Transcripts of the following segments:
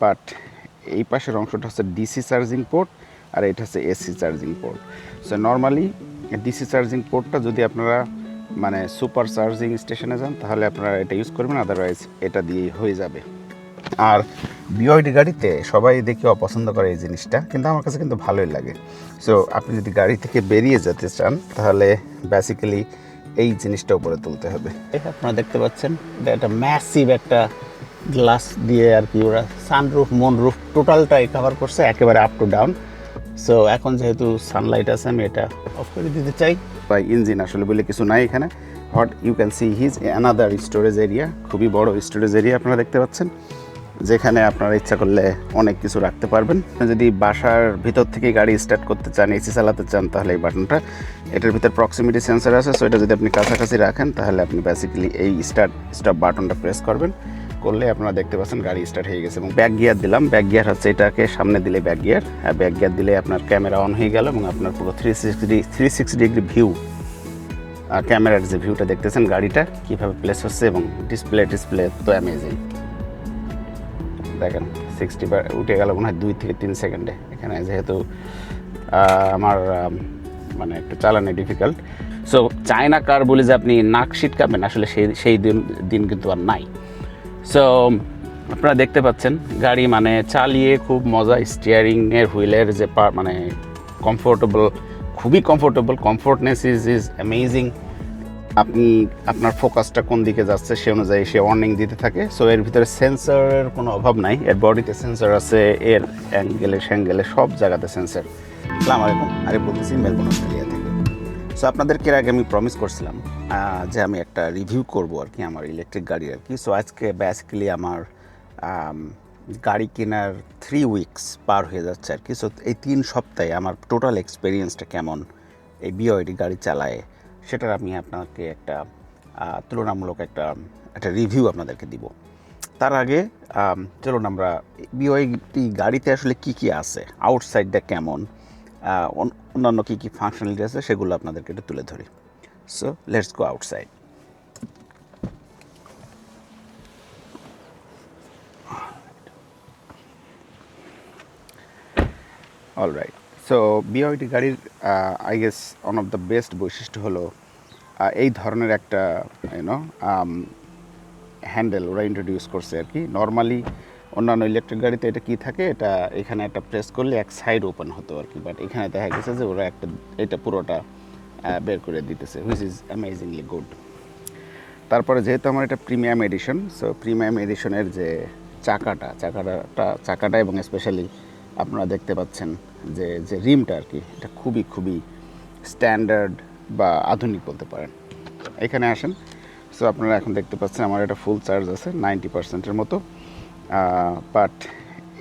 But এই পাশের অংশটা হচ্ছে ডিসি চার্জিং পোর্ট আর এটা হচ্ছে AC charging port so normally DC charging পোর্টটা যদি আপনারা মানে সুপার চার্জিং স্টেশনে যান, তাহলে আপনারা এটা ইউজ করবেন আদারওয়াইজ এটা দিয়েই হয়ে যাবে। আর বিওয়াইডি গাড়িতে সবাই দেখে অপছন্দ করে এই জিনিসটা, কিন্তু আমার কাছে কিন্তু ভালোই লাগে। সো আপনি যদি গাড়ি থেকে বেরিয়ে যেতে চান, তাহলে বেসিক্যালি এই জিনিসটা উপরে তুলতে হবে। আপনারা দেখতে পাচ্ছেন, এটা একটা ম্যাসিভ একটা গ্লাস দিয়ে আর কি ওরা সানরুফ মনরুফ টোটালটাই কভার করছে, একেবারে আপ টু ডাউন সো এখন যেহেতু সানলাইট আছে, আমি এটা অফ করে দিতে চাই। বা ইঞ্জিন আসলে বলে কিছু নাই এখানে। What you can see here's another storage area খুবই বড় স্টোরেজ এরিয়া আপনারা দেখতে পাচ্ছেন। যেখানে আপনারা ইচ্ছা করলে অনেক কিছু রাখতে পারবেন। যদি বাসার ভিতর থেকে গাড়ি স্টার্ট করতে চান এসি চালাতে চান, তাহলে এই বাটনটা, এটার ভিতর প্রক্সিমিটি সেন্সার আছে। সো এটা যদি আপনি কাছাকাছি রাখেন, তাহলে আপনি বেসিক্যালি এই স্টার্ট স্টপ বাটনটা প্রেস করবেন। করলে আপনারা দেখতে পাচ্ছেন গাড়ি স্টার্ট হয়ে গেছে এবং ব্যাক গিয়ার দিলাম। ব্যাক গিয়ার হচ্ছে এটাকে সামনে দিলে ব্যাক গিয়ার আর ব্যাক গিয়ার দিলে আপনার ক্যামেরা অন হয়ে গেল এবং আপনার পুরো three sixty three sixty degree view আর ক্যামেরার যে ভিউটা দেখতেছেন গাড়িটা, কীভাবে প্লেস হচ্ছে এবং ডিসপ্লে ডিসপ্লে তো অ্যামেজিং দেখেন সিক্সটি উঠে গেল মনে হয় দুই থেকে তিন সেকেন্ডে এখানে যেহেতু আমার মানে একটু চালানো ডিফিকাল্ট সো চায়না কার বলে যে আপনি নাক ছিটকাবেন, আসলে সেই সেই দিন দিন কিন্তু আর নাই। সো আপনারা দেখতে পাচ্ছেন, গাড়ি মানে চালিয়ে খুব মজা স্টিয়ারিংয়ের হুইলের যে পা- মানে কমফোর্টেবল খুবই comfortable comfortness is is amazing আপনি, আপনার ফোকাসটা কোন দিকে যাচ্ছে সে অনুযায়ী সে ওয়ার্নিং দিতে থাকে। সো এর ভিতরে সেন্সরের কোনো অভাব নাই। এর বডিতে সেন্সর আছে, এর অ্যাঙ্গেলে স্যাঙ্গেলে সব জায়গাতে সেন্সর আসসালামু আলাইকুম। আরে বলতেছি, মেলবোর্ন, অস্ট্রেলিয়া থেকে। সো আপনাদেরকে আগে আমি প্রমিস করছিলাম যে আমি একটা রিভিউ করব আর কি আমার ইলেকট্রিক গাড়ি আর কি। সো আজকে বেসিক্যালি আমার গাড়ি কেনার থ্রি উইকস পার হয়ে যাচ্ছে আর কি। সো এই তিন সপ্তাহে আমার টোটাল এক্সপিরিয়েন্সটা কেমন, এই বিওআইডি গাড়ি চালায়, সেটার আমি আপনাকে একটা তুলনামূলক একটা একটা রিভিউ আপনাদেরকে দিব। তার আগে চলুন আমরা বিওআইটি গাড়িতে আসলে কি কি আছে আউটসাইডটা কেমন অন্যান্য কী কী ফাংশনালিটি আছে সেগুলো আপনাদেরকে একটু তুলে ধরি। So let's go outside all right so বিওআইটি গাড়ির I guess one of the best বৈশিষ্ট্য হলো এই ধরনের একটা ইউনো হ্যান্ডেল ওরা ইন্ট্রোডিউস করছে আর কি। নর্মালি অন্যান্য ইলেকট্রিক গাড়িতে এটা কি থাকে, এটা এখানে একটা প্রেস করলে এক সাইড ওপেন হতো আর কি। বাট এখানে দেখা গেছে যে ওরা একটা, এটা পুরোটা বের করে দিতেছে হুইচ ইজ অ্যামেজিংলি গুড তারপরে যেহেতু আমার এটা প্রিমিয়াম এডিশন সো প্রিমিয়াম এডিশনের যে চাকাটা চাকাটা চাকাটা এবং স্পেশালি আপনারা দেখতে পাচ্ছেন যে যে রিমটা আর কি, এটা খুবই খুবই স্ট্যান্ডার্ড বা আধুনিক বলতে পারেন। এখানে আসেন। সো আপনারা এখন দেখতে পাচ্ছেন আমার এটা ফুল চার্জ আছে নাইনটি পার্সেন্টের মতো। বাট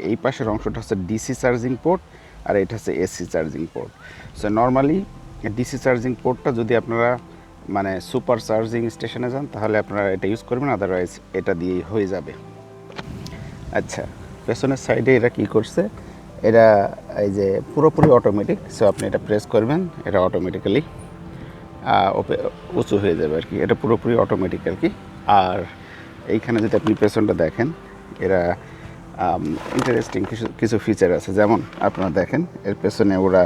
এই পাশের অংশটা হচ্ছে ডিসি চার্জিং পোর্ট আর এটা হচ্ছে AC charging port so normally DC charging পোর্টটা যদি আপনারা মানে সুপার চার্জিং স্টেশনে যান, তাহলে আপনারা এটা ইউজ করবেন আদারওয়াইজ এটা দিয়েই হয়ে যাবে। আচ্ছা পেছনের সাইডে এরা কি করছে? এরা এই যে পুরোপুরি অটোমেটিক সো আপনি এটা প্রেস করবেন, এটা অটোমেটিক্যালি উঁচু হয়ে যাবে আর কি। এটা পুরোপুরি অটোমেটিক আর কি। আর এইখানে যদি আপনি পেছনটা দেখেন এরা ইন্টারেস্টিং কিছু কিছু ফিচার আছে। যেমন আপনারা দেখেন, এর পেছনে ওরা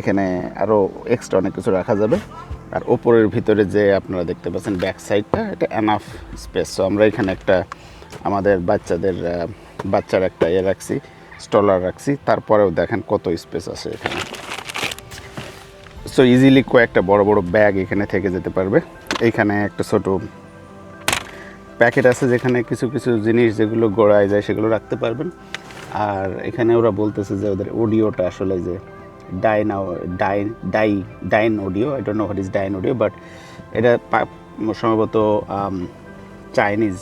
এখানে আরও এক্সট্রা অনেক কিছু রাখা যাবে। আর ওপরের ভিতরে যে আপনারা দেখতে পাচ্ছেন ব্যাক সাইডটা এটা এনাফ স্পেস সো আমরা এখানে একটা আমাদের বাচ্চাদের বাচ্চার একটা ইয়ে রাখছি স্টলার রাখছি। তারপরেও দেখেন কত স্পেস আছে এখানে। সো ইজিলি কয়েকটা বড় বড় ব্যাগ এখানে থেকে যেতে পারবে। এখানে একটা ছোট প্যাকেট আছে যেখানে কিছু কিছু জিনিস যেগুলো গড়ায় যায় সেগুলো রাখতে পারবেন। আর এখানে ওরা বলতেছে যে ওদের অডিওটা আসলে যে ডাইন ডাইন, die, Dynaudio I don't know what is Dynaudio but এটা সম্ভবত চাইনিজ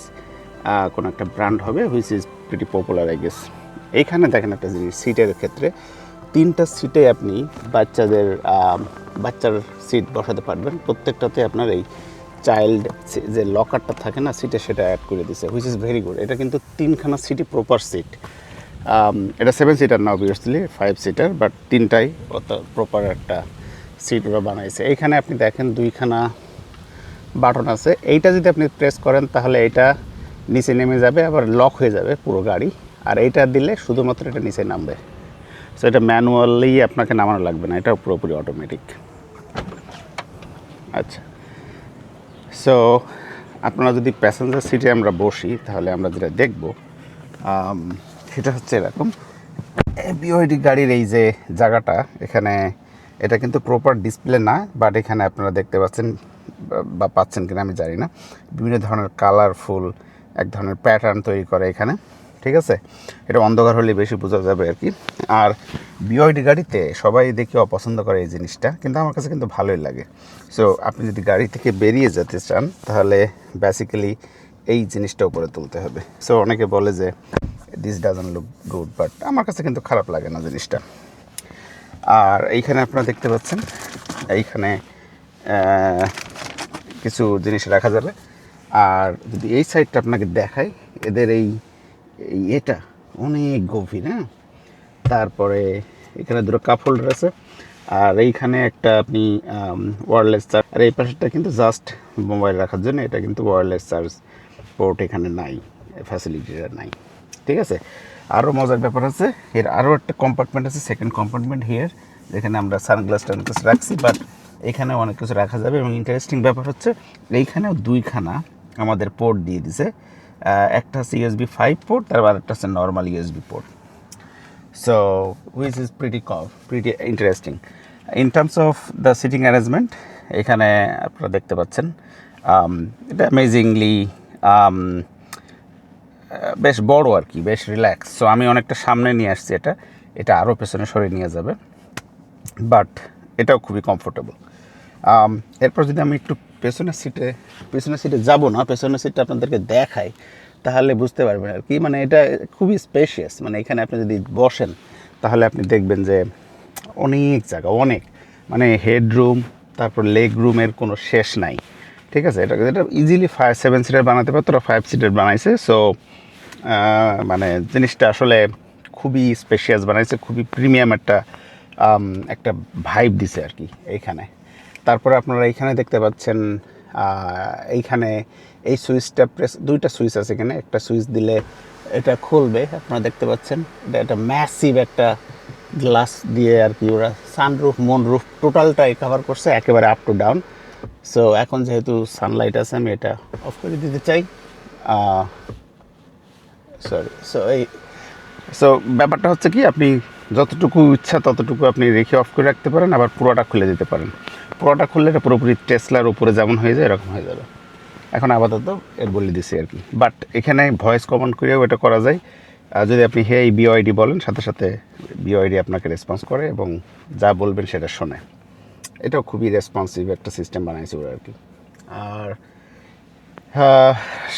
কোনো একটা ব্র্যান্ড হবে which is pretty popular I guess এইখানে দেখেন একটা জিনিস, সিটের ক্ষেত্রে তিনটা সিটে আপনি বাচ্চাদের বাচ্চার সিট বসাতে পারবেন। প্রত্যেকটাতে আপনার এই চাইল্ড যে লকারটা থাকে না সিটে সেটা অ্যাড করে দিছে হুইচ ইজ ভেরি গুড এটা কিন্তু তিনখানা সিটি প্রপার সিট এটা সেভেন সিটার না অবভিয়াসলি ফাইভ সিটার বাট তিনটাই অত প্রপার একটা সিট ওরা বানাইছে। এইখানে আপনি দেখেন দুইখানা বাটন আছে। এইটা যদি আপনি প্রেস করেন, তাহলে এটা নিচে নেমে যাবে, আবার লক হয়ে যাবে পুরো গাড়ি। আর এইটা দিলে শুধুমাত্র এটা নিচে নামবে। সো এটা ম্যানুয়ালি আপনাকে নামানো লাগবে না, এটা পুরোপুরি অটোমেটিক আচ্ছা। সো আপনারা যদি প্যাসেঞ্জার সিটে আমরা বসি, তাহলে আমরা যেটা দেখব সেটা হচ্ছে এরকম। বিওআইডি গাড়ির এই যে জায়গাটা, এখানে এটা কিন্তু প্রপার ডিসপ্লে না বাট এখানে আপনারা দেখতে পাচ্ছেন, বা পাচ্ছেন কিনা আমি জানি না। বিভিন্ন ধরনের কালারফুল এক ধরনের প্যাটার্ন তৈরি করে এখানে। ঠিক আছে? এটা অন্ধকার হলে বেশি বোঝা যাবে আর কি। আর বিওআইডি গাড়িতে সবাই দেখে অপছন্দ করে এই জিনিসটা, কিন্তু আমার কাছে কিন্তু ভালোই লাগে। সো আপনি যদি গাড়ি থেকে বেরিয়ে যেতে চান, তাহলে বেসিক্যালি এই জিনিসটা উপরে তুলতে হবে। সো অনেকে বলে যে this doesn't look good but আমার কাছে কিন্তু খারাপ লাগে না জিনিসটা। আর এইখানে আপনারা দেখতে পাচ্ছেন, এইখানে কিছু জিনিস রাখা যাবে। আর যদি এই সাইডটা আপনাকে দেখাই, এদের এই এই এটা অনেক গভীর হ্যাঁ? তারপরে এখানে দুটো কাপ হোল্ডার আছে। আর এইখানে একটা আপনি ওয়্যারলেস চার্জ আর এই পাশেরটা কিন্তু জাস্ট মোবাইল রাখার জন্য এটা কিন্তু ওয়্যারলেস চার্জ পোর্ট এখানে নাই ফ্যাসিলিটিটা নাই। ঠিক আছে? আরও মজার ব্যাপার আছে, এর আরও একটা কম্পার্টমেন্ট আছে সেকেন্ড কম্পার্টমেন্ট হিয়ার যেখানে আমরা সানগ্লাস টানগ্লাস রাখছি বাট এখানে অনেক কিছু রাখা যাবে। এবং ইন্টারেস্টিং ব্যাপার হচ্ছে, এইখানেও দুইখানা আমাদের পোর্ট দিয়ে দিছে। একটা হচ্ছে ইউএসবি ফাইভ পোর্ট তারপর একটা হচ্ছে normal USB port so which is pretty cool, pretty interesting in terms of the seating arrangement এখানে আপনারা দেখতে পাচ্ছেন um, এটা অ্যামেজিংলি বেশ বড় আর কি বেশ রিল্যাক্স সো আমি অনেকটা সামনে নিয়ে আসছি এটা এটা আরও পেছনে সরে নিয়ে যাবে বাট এটাও খুবই কমফোর্টেবল এরপর যদি আমি একটু পেছনের সিটে পেছনের সিটে যাব না, পেছনের সিটটা আপনাদেরকে দেখাই, তাহলে বুঝতে পারবেন আর কি। মানে এটা খুবই স্পেশিয়াস মানে এখানে আপনি যদি বসেন, তাহলে আপনি দেখবেন যে অনেক জায়গা, অনেক। মানে হেডরুম তারপর লেগ রুমের কোনো শেষ নাই। ঠিক আছে? এটা এটা ইজিলি ফাইভ সেভেন সিটার বানাতে পারতো, ওরা ফাইভ সিটার বানাইছে। সো মানে জিনিসটা আসলে খুবই স্পেশিয়াস বানাইছে, খুবই প্রিমিয়াম একটা একটা ভাইব দিছে আর কি এইখানে তারপরে আপনারা এইখানে দেখতে পাচ্ছেন এইখানে এই সুইচটা প্রেস দুইটা সুইচ আছে এখানে। একটা সুইচ দিলে এটা খুলবে, আপনারা দেখতে পাচ্ছেন। এটা একটা ম্যাসিভ একটা গ্লাস দিয়ে আর কি ওরা সানরুফ রুফ টোটালটাই কভার করছে, একেবারে আপ টু ডাউন সো এখন যেহেতু সানলাইট আছে, আমি এটা অফ করে দিতে চাই। সরি সো এই সো ব্যাপারটা হচ্ছে কি, আপনি যতটুকু ইচ্ছা ততটুকু আপনি রেখে অফ করে রাখতে পারেন, আবার পুরোটা খুলে দিতে পারেন। পুরোটা খুললে এটা পুরোপুরি টেসলার উপরে যেমন হয়ে যায় এরকম হয়ে যাবে। এখন আপাতত এর বলে দিছি আর কি। বাট এখানে ভয়েস কমান্ড করেও এটা করা যায়। আর যদি আপনি হে বিওআইডি বলেন সাথে সাথে বিওআইডি আপনাকে রেসপন্স করে এবং যা বলবেন সেটা শোনে। এটাও খুবই রেসপন্সিভ একটা সিস্টেম বানাইছে ওরা আর কি। আর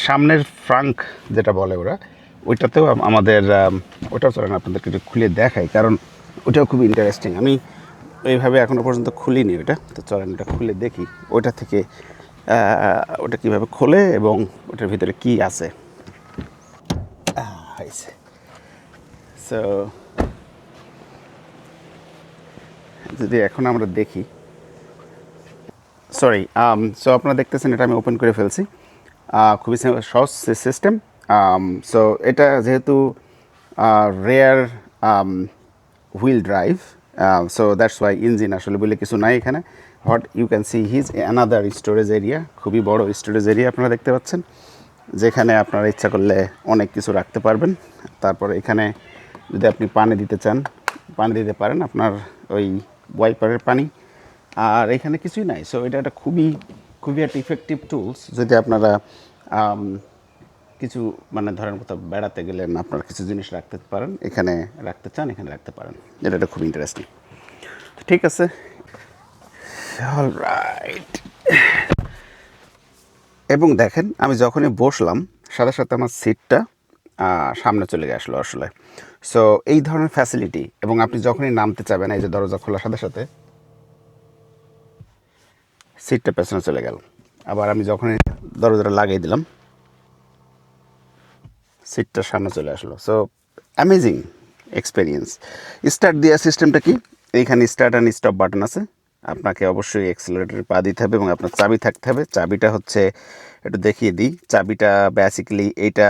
সামনের ফ্রাঙ্ক যেটা বলে ওরা ওইটাতেও আমাদের আম, ওটাও চলেন আপনাদেরকে একটু খুলে দেখাই কারণ ওটাও খুব ইন্টারেস্টিং আমি এইভাবে এখনও পর্যন্ত খুলিনি ওটা তো চলেন ওটা খুলে দেখি ওইটা থেকে ওটা কীভাবে খোলে এবং ওটার ভিতরে কি আছে। হয়েছে। সো যদি এখন আমরা দেখি। সরি সো আপনারা দেখতেছেন এটা আমি ওপেন করে ফেলছি। খুবই সহজ সিস্টেম সো এটা যেহেতু rear wheel drive so that's why engine আসলে বলে কিছু নাই এখানে। What you can see here's another storage area খুবই বড় স্টোরেজ এরিয়া আপনারা দেখতে পাচ্ছেন যেখানে আপনারা ইচ্ছা করলে অনেক কিছু রাখতে পারবেন। তারপর এখানে যদি আপনি পানি দিতে চান পানি দিতে পারেন আপনার ওই ওয়াইপারের পানি। আর এখানে কিছুই নাই। সো এটা একটা খুবই খুবই একটা ইফেক্টিভ টুলস যদি আপনারা আম, কিছু মানে ধরেন কোথাও বেড়াতে গেলেন আপনারা কিছু জিনিস রাখতে পারেন, এখানে রাখতে চান, এখানে রাখতে পারেন। এটা একটা খুব ইন্টারেস্টিং ঠিক আছে। এবং দেখেন, আমি যখনই বসলাম, সাথে সাথে আমার সিটটা সামনে চলে আসলো আসলে। সো এই ধরনের ফ্যাসিলিটি এবং আপনি যখনই নামতে চাবেন, এই যে দরজা খোলার সাথে সাথে সিটটা পেছনে চলে গেল। আবার আমি যখনই দরজাটা লাগিয়ে দিলাম সিটটা সামনে চলে আসলো। সো অ্যামেজিং এক্সপিরিয়েন্স স্টার্ট দেওয়ার সিস্টেমটা কি? এইখানে স্টার্ট অ্যান্ড স্টপ বাটন আছে। আপনাকে অবশ্যই এক্সেলারেটরে পা দিতে হবে এবং আপনার চাবি থাকতে হবে। চাবিটা হচ্ছে, একটু দেখিয়ে দিই। চাবিটা বেসিক্যালি এইটা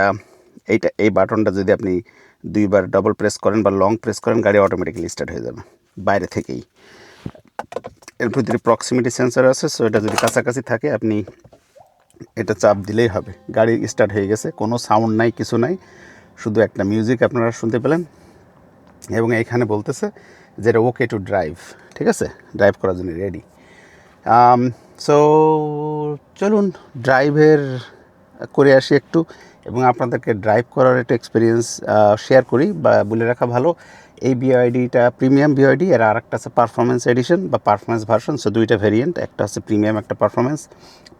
এইটা, এই বাটনটা যদি আপনি দুইবার ডবল প্রেস করেন বা লং প্রেস করেন, গাড়ি অটোমেটিক্যালি স্টার্ট হয়ে যাবে। বাইরে থেকেই। এর ভিতরে প্রক্সিমিটি সেন্সার আছে। সো এটা যদি কাছাকাছি থাকে, আপনি এটা চাপ দিলেই হবে। গাড়ি স্টার্ট হয়ে গেছে, কোনো সাউন্ড নাই, কিছু নাই। শুধু একটা মিউজিক আপনারা শুনতে পেলেন। এবং এইখানে বলতেছে যে এটা ওকে টু ড্রাইভ ঠিক আছে? ড্রাইভ করার জন্য রেডি সো চলুন ড্রাইভের করে আসি একটু। এবং আপনাদেরকে ড্রাইভ করার একটা এক্সপিরিয়েন্স শেয়ার করি বা বলে রাখা ভালো। এই বিআইডিটা প্রিমিয়াম বিআইডি এর আর একটা আছে পারফরমেন্স এডিশন বা পারফরমেন্স ভার্সন সো দুইটা ভেরিয়েন্ট একটা হচ্ছে প্রিমিয়াম একটা পারফরমেন্স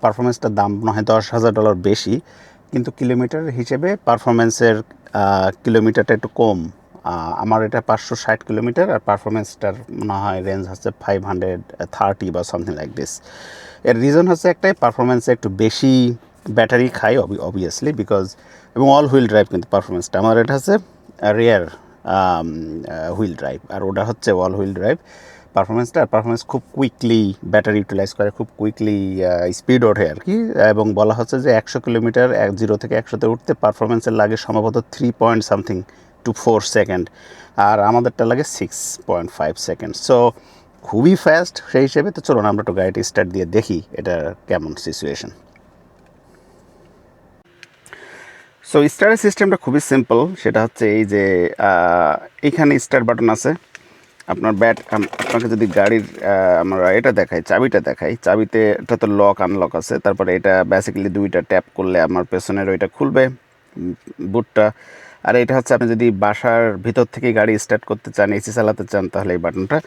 পারফরমেন্সটার দাম মনে হয় দশ হাজার ডলার বেশি, কিন্তু কিলোমিটার হিসেবে পারফরমেন্সের কিলোমিটারটা একটু কম। আমার এটা পাঁচশো ষাট কিলোমিটার আর পারফরমেন্সটার মনে হয় রেঞ্জ হচ্ছে ফাইভ হান্ড্রেড থার্টি বা সামথিং লাইক দিস এর রিজন হচ্ছে একটাই পারফরমেন্সে একটু বেশি ব্যাটারি খাই অবভিয়াসলি বিকজ এবং অল হুইল ড্রাইভ কিন্তু পারফরমেন্সটা আমার এটা হচ্ছে রেয়ার হুইল ড্রাইভ আর ওটা হচ্ছে অল হুইল ড্রাইভ পারফরমেন্সটা পারফরমেন্স খুব কুইকলি ব্যাটারি ইউটিলাইজ করে, খুব কুইকলি স্পিড ওঠে আর কি। এবং বলা হচ্ছে যে একশো কিলোমিটার, এক জিরো থেকে একশোতে উঠতে পারফরমেন্সের লাগে সম্ভবত three point something two four second আর আমাদেরটা লাগে six point five second so খুবই ফাস্ট সেই হিসেবে। তো চলুন আমরা একটু গাড়িটি স্টার্ট দিয়ে দেখি এটা কেমন সিচুয়েশন সো স্টারের সিস্টেমটা খুবই সিম্পল সেটা হচ্ছে এই যে আহ, এইখানে স্টার বাটন আছে। আপনার ব্যাট আপনাকে যদি গাড়ির আমরা এটা দেখাই চাবিটা দেখাই চাবিতে এটা তো লক আনলক আছে। তারপরে এটা বেসিক্যালি দুইটা ট্যাপ করলে আমার পেছনের ওইটা খুলবে বুটটা আর এটা হচ্ছে আপনি যদি বাসার ভিতর থেকে গাড়ি স্টার্ট করতে চান এসি চালাতে চান তাহলে এই বাটনটা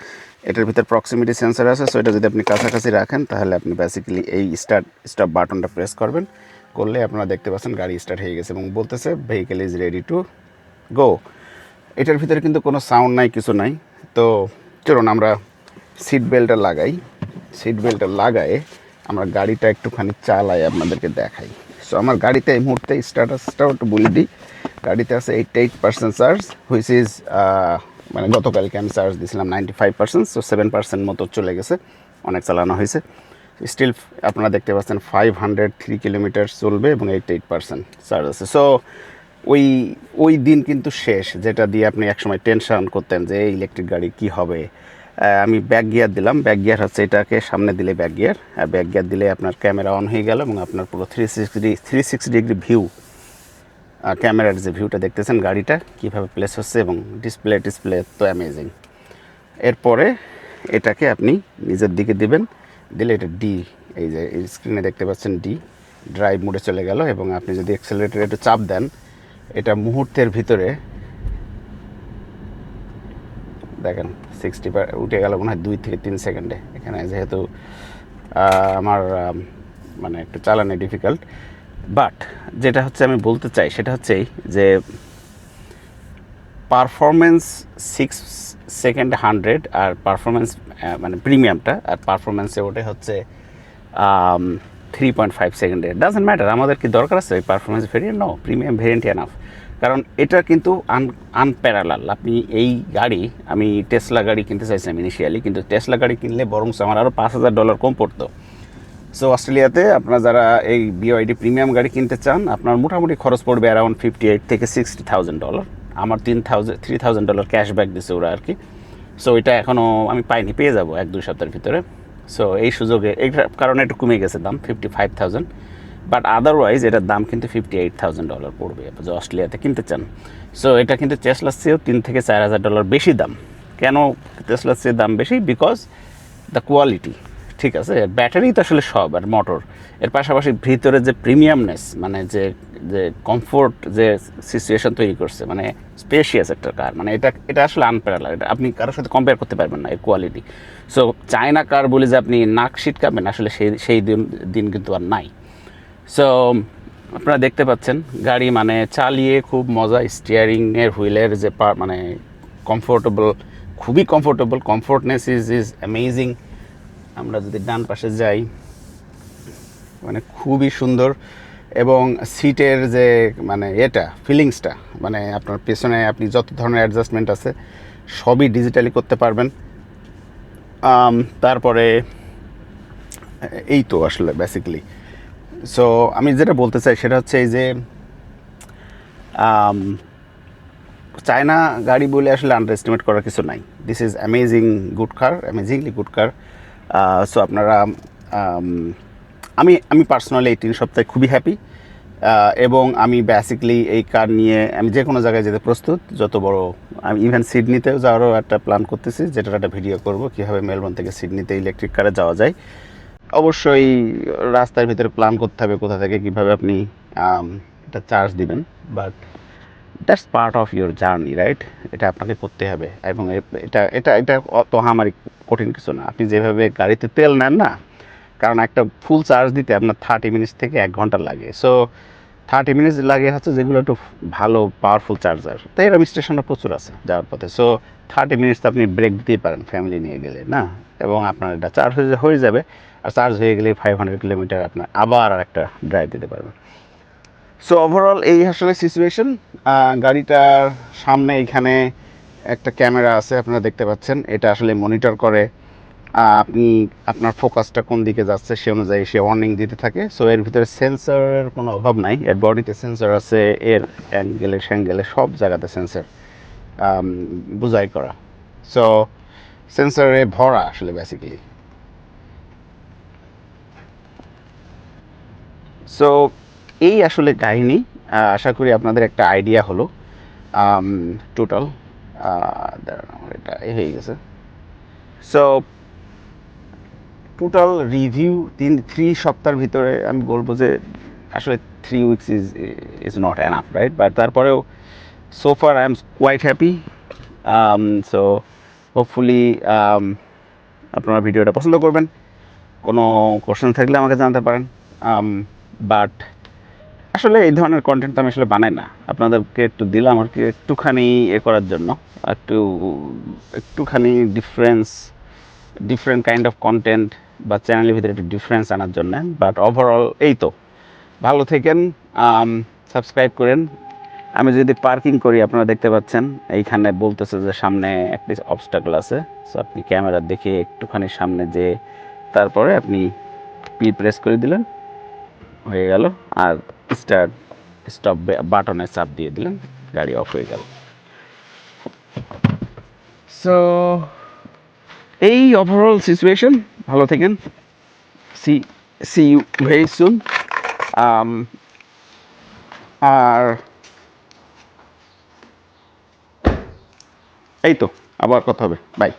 এটার ভিতর প্রক্সিমিটি সেন্সার আছে সো এটা যদি আপনি কাছাকাছি রাখেন তাহলে আপনি বেসিক্যালি এই স্টার্ট স্টপ বাটনটা প্রেস করবেন। করলে আপনারা দেখতে পাচ্ছেন গাড়ি স্টার্ট হয়ে গেছে এবং বলতেছে vehicle is ready to go এটার ভিতরে কিন্তু কোনো সাউন্ড নাই, কিছু নাই। তো চলুন আমরা সিট বেল্টটা লাগাই। সিট বেল্টটা লাগায়ে আমরা গাড়িটা একটুখানি চালাই আপনাদেরকে দেখাই। সো আমার গাড়িতে এই মুহূর্তে স্ট্যাটাসটাও একটু বলে দিই। গাড়িতে আছে eight eight percent charge which is মানে গতকালকে আমি চার্জ দিয়েছিলাম ninety five percent so seven percent মতো চলে গেছে। অনেক চালানো হয়েছে। স্টিল আপনারা দেখতে পাচ্ছেন ফাইভ হান্ড্রেড থ্রি কিলোমিটার চলবে এবং এইট এইট পার্সেন্ট চার্জ আছে। সো ওই ওই দিন কিন্তু শেষ, যেটা দিয়ে আপনি একসময় টেনশন করতেন যে, এই ইলেকট্রিক গাড়ি কি হবে? আমি ব্যাক গিয়ার দিলাম। ব্যাক গিয়ার হচ্ছে এটাকে সামনে দিলে ব্যাক গিয়ার আর ব্যাক গিয়ার দিলে আপনার ক্যামেরা অন হয়ে গেল এবং আপনার পুরো three sixty three sixty degree view ক্যামেরার যে ভিউটা দেখতেছেন গাড়িটা, কীভাবে প্লেস হচ্ছে এবং ডিসপ্লে ডিসপ্লে তো অ্যামেজিং এরপরে এটাকে আপনি নিজের দিকে দিবেন। দিলে এটা ডি এই যে স্ক্রিনে দেখতে পাচ্ছেন ডি ড্রাইভ মোডে চলে গেল এবং আপনি যদি অ্যাক্সেলারেটর একটু চাপ দেন, এটা মুহূর্তের ভিতরে দেখেন সিক্সটি উঠে গেল মনে হয় দুই থেকে তিন সেকেন্ডে। এখানে যেহেতু আমার মানে একটু চালানো ডিফিকাল্ট বাট যেটা হচ্ছে আমি বলতে চাই, সেটা হচ্ছে যে পারফরমেন্স সিক্স সেকেন্ড হান্ড্রেড আর পারফরমেন্স মানে প্রিমিয়ামটা আর পারফরমেন্সে ওটা হচ্ছে থ্রি পয়েন্ট ফাইভ সেকেন্ডে ডাজেন্ট ম্যাটার আমাদের কি দরকার আছে ওই performance variant no premium variant enough কারণ এটা কিন্তু আন আনপ্যারালাল আপনি এই গাড়ি, আমি টেসলা গাড়ি কিনতে চাইছিলাম ইনিশিয়ালি কিন্তু টেসলা গাড়ি কিনলে বরং আমার আরও পাঁচ হাজার ডলার কম পড়তো। সো অস্ট্রেলিয়াতে আপনারা যারা এই বিওআইডি প্রিমিয়াম গাড়ি কিনতে চান, আপনার মোটামুটি খরচ পড়বে অ্যারাউন্ড ফিফটি এইট থেকে সিক্সটি থাউজেন্ড ডলার আমার তিন thousand three thousand dollar cashback দিছে ওরা আর কি। সো এটা এখনও আমি পাইনি, পেয়ে যাব এক, দুই সপ্তাহের ভিতরে। সো এই সুযোগে, এই কারণে একটু কমে গেছে দাম fifty five thousand but otherwise এটার দাম কিন্তু ফিফটি এইট থাউজেন্ড ডলার পড়বে আপনি অস্ট্রেলিয়াতে কিনতে চান। সো এটা কিন্তু টেসলার চেয়েও তিন থেকে চার হাজার ডলার বেশি দাম। কেন টেসলার চেয়ে দাম বেশি? বিকজ দ্য কোয়ালিটি ঠিক আছে ব্যাটারি তো আসলে সব আর মোটর। এর পাশাপাশি ভিতরে যে প্রিমিয়ামনেস মানে যে যে কমফোর্ট যে সিচুয়েশন তৈরি করছে মানে স্পেশিয়াস একটা কার মানে এটা এটা আসলে আনপ্যারালাল এটা আপনি কারোর সাথে কম্পেয়ার করতে পারবেন না এর কোয়ালিটি সো চায়না কার বলে যে আপনি নাক শিটকাবেন আসলে সেই সেই দিন দিন কিন্তু আর নাই। সো আপনারা দেখতে পাচ্ছেন, গাড়ি মানে চালিয়ে খুব মজা স্টিয়ারিংয়ের হুইলের যে পা মানে কমফোর্টেবল খুবই comfortable comfortness is is amazing আমরা যদি ডান পাশে যাই মানে খুবই সুন্দর এবং সিটের যে মানে এটা, ফিলিংসটা মানে আপনার পেছনে আপনি যত ধরনের অ্যাডজাস্টমেন্ট আছে, সবই ডিজিটালি করতে পারবেন। তারপরে, এই তো আসলে বেসিক্যালি সো আমি যেটা বলতে চাই সেটা হচ্ছে এই যে চায়না গাড়ি বলে আসলে আন্ডার এস্টিমেট করার কিছু নাই। This is amazing good car amazingly good car so আপনারা আমি আমি পার্সোনালি এই তিন সপ্তাহে খুবই হ্যাপি এবং আমি বেসিকলি এই কার নিয়ে আমি যে কোনো জায়গায় যেতে প্রস্তুত, যত বড়, আমি ইভেন সিডনিতেও যাওয়ারও একটা প্ল্যান করতেছি, যেটার একটা ভিডিও করব, কীভাবে মেলবোর্ন থেকে সিডনিতে ইলেকট্রিক কারে যাওয়া যায়। অবশ্যই রাস্তার ভিতরে প্ল্যান করতে হবে কোথা থেকে, কীভাবে আপনি এটা চার্জ দিবেন but that's part of your journey right এটা আপনাকে করতে হবে এবং এটা এটা এটা অত হামারি কঠিন কিছু না। আপনি যেভাবে গাড়িতে তেল নেন না, কারণ একটা ফুল চার্জ দিতে আপনার থার্টি মিনিটস থেকে এক ঘণ্টা লাগে। সো থার্টি মিনিটস লাগে হচ্ছে যেগুলো একটু ভালো পাওয়ারফুল চার্জার তো এরকম স্টেশনটা প্রচুর আছে যাওয়ার পথে। সো থার্টি মিনিটস আপনি ব্রেক দিতেই পারেন ফ্যামিলি নিয়ে গেলে, না? এবং আপনার এটা চার্জ হয়ে যাবে। আর চার্জ হয়ে গেলে ফাইভ হান্ড্রেড কিলোমিটার আপনার আবার আর একটা ড্রাইভ দিতে পারবেন। সো ওভারঅল এই আসলে সিচুয়েশন গাড়িটার সামনে এখানে একটা ক্যামেরা আছে, আপনারা দেখতে পাচ্ছেন। এটা আসলে মনিটর করে আপনি আপনার ফোকাসটা কোন দিকে যাচ্ছে সে অনুযায়ী সে ওয়ার্নিং দিতে থাকে। সো এর ভিতরে সেন্সরের কোনো অভাব নাই। এর বডিতে সেন্সর আছে, এর অ্যাঙ্গেলে স্যাঙ্গেলে সব জায়গাতে সেন্সর বুঝাই করা। সো সেন্সরে ভরা আসলে বেসিক্যালি সো এই আসলে কাহিনি আশা করি আপনাদের একটা আইডিয়া হলো। টোটাল এটা হয়ে গেছে। সো টোটাল রিভিউ তিন থ্রি সপ্তাহের ভিতরে আমি বলব যে আসলে three weeks is is not enough right but তারপরেও so far I am quite happy so hopefully um, আপনারা ভিডিওটা পছন্দ করবেন। কোনো কোশ্চেন থাকলে আমাকে জানাতে পারেন। বাট আসলে এই ধরনের কন্টেন্ট তো আমি আসলে বানাই না। আপনাদেরকে একটু দিলাম আর কি, একটুখানি এ করার জন্য। একটু, একটুখানি difference different kind of content বা চ্যানেলের ভিতরে একটু ডিফারেন্স আনার জন্য। বাট ওভারঅল এই তো। ভালো থেকেন সাবস্ক্রাইব করেন। আমি যদি পার্কিং করি, আপনারা দেখতে পাচ্ছেন, এইখানে বলতেছে যে সামনে একটি অবস্টাকল আছে। সো আপনি ক্যামেরা দেখে একটুখানি সামনে যে, তারপরে আপনি পি প্রেস করে দিলেন, হয়ে গেল। আর স্টার্ট স্টপ বাটনে চাপ দিয়ে দিলেন, গাড়ি অফ হয়ে গেল। সো এই ওভারঅল সিচুয়েশন ভালো থাকেন। See see you very soon আর এই তো, আবার কথা হবে। বাই